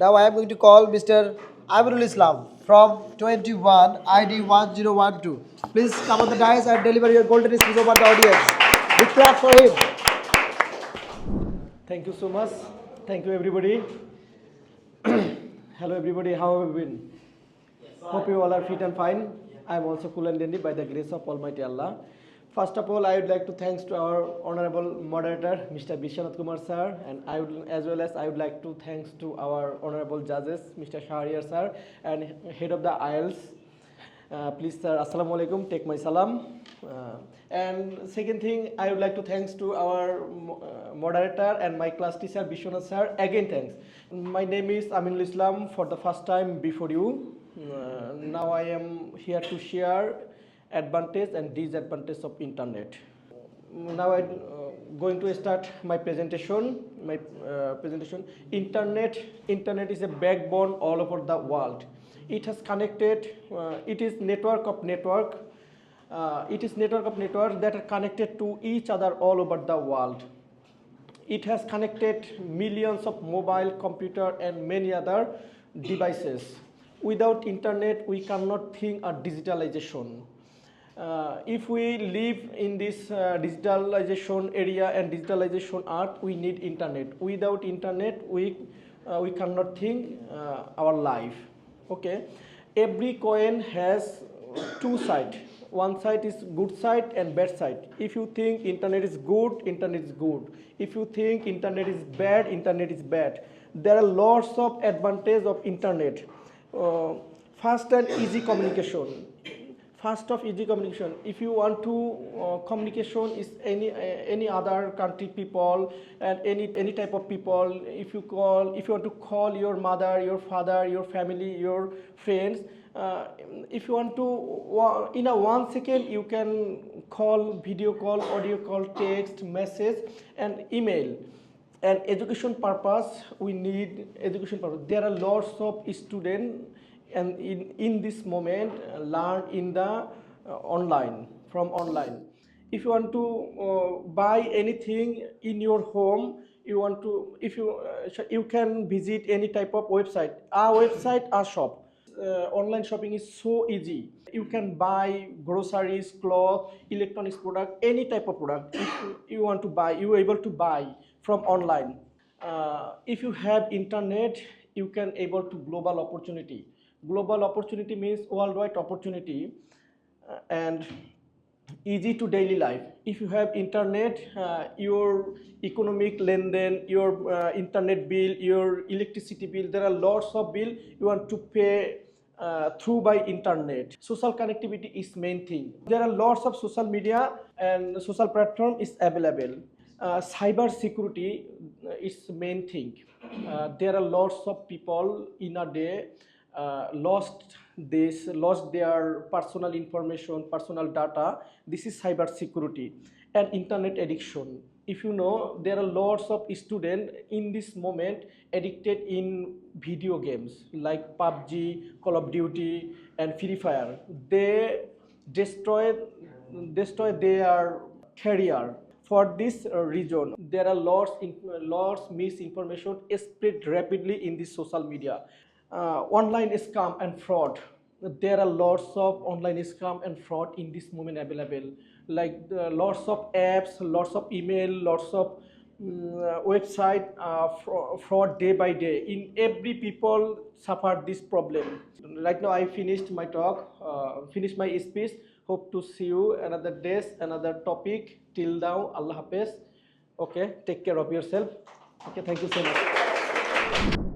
Now I am going to call Mr. Amirul Islam from 21 ID 1012. Please come on the dais and deliver your golden speech over the audience. Big clap for him. Thank you so much. Thank you, everybody. Hello, everybody. How have you been? Hope you all are fit and fine. I am also cool and dandy by the grace of Almighty Allah. First of all, I would like to thanks to our honorable moderator, Mr. Vishwanath Kumar sir, and I would, as well as I would like to thanks to our honorable judges, Mr. Shahriar sir, and head of the IELTS, uh, please, sir, assalamu alaikum, take my salam. Uh, and second thing, I would like to thanks to our uh, moderator and my class teacher, Bishwanath sir. Again, thanks. My name is Aminul Islam for the first time before you. Uh, now I am here to share advantage and disadvantage of internet. Now I'm uh, going to start my presentation. My uh, presentation. Internet. Internet is a backbone all over the world. It has connected. Uh, it is network of network. Uh, it is network of network that are connected to each other all over the world. It has connected millions of mobile, computer, and many other devices. Without internet, we cannot think of digitalization. Uh, if we live in this uh, digitalization area and digitalization art, we need internet. Without internet, we uh, we cannot think uh, our life. Okay, every coin has two sides. One side is good side and bad side. If you think internet is good, internet is good. If you think internet is bad, internet is bad. There are lots of advantage of internet. Uh, fast and easy communication first of easy communication. If you want to uh, communication is any uh, any other country people and any any type of people. If you call if you want to call your mother your father your family your friends uh, if you want to in a one second you can call video call audio call text message and email. And education purpose we need education purpose. There are lots of students and in, in this moment uh, learn in the uh, online from online if you want to uh, buy anything in your home you want to if you uh, you can visit any type of website our website our shop uh, online shopping is so easy you can buy groceries clothes electronics product any type of product if you, you want to buy you are able to buy from online uh, if you have internet you can able to global opportunity global opportunity means worldwide opportunity uh, and easy to daily life. If you have internet uh, your economic lenden your uh, internet bill your electricity bill there are lots of bill you want to pay uh, through by internet. Social connectivity is main thing. There are lots of social media and social platform is available. Uh, cyber security is main thing. Uh, there are lots of people in a day uh, lost this lost their personal information personal data. This is cyber security and internet addiction. If you know there are lots of students in this moment addicted in video games like pubg call of duty and free fire. They destroy destroy their career. For this uh, reason there are lots lots misinformation spread rapidly in this social media uh, online scam and fraud there are lots of online scam and fraud in this moment available like the lots of apps lots of email lots of mm, uh, website uh, fra- fraud day by day in every people suffer this problem right now i finished my talk uh, finished my speech hope to see you another days another topic till now allah hafiz okay take care of yourself okay thank you so much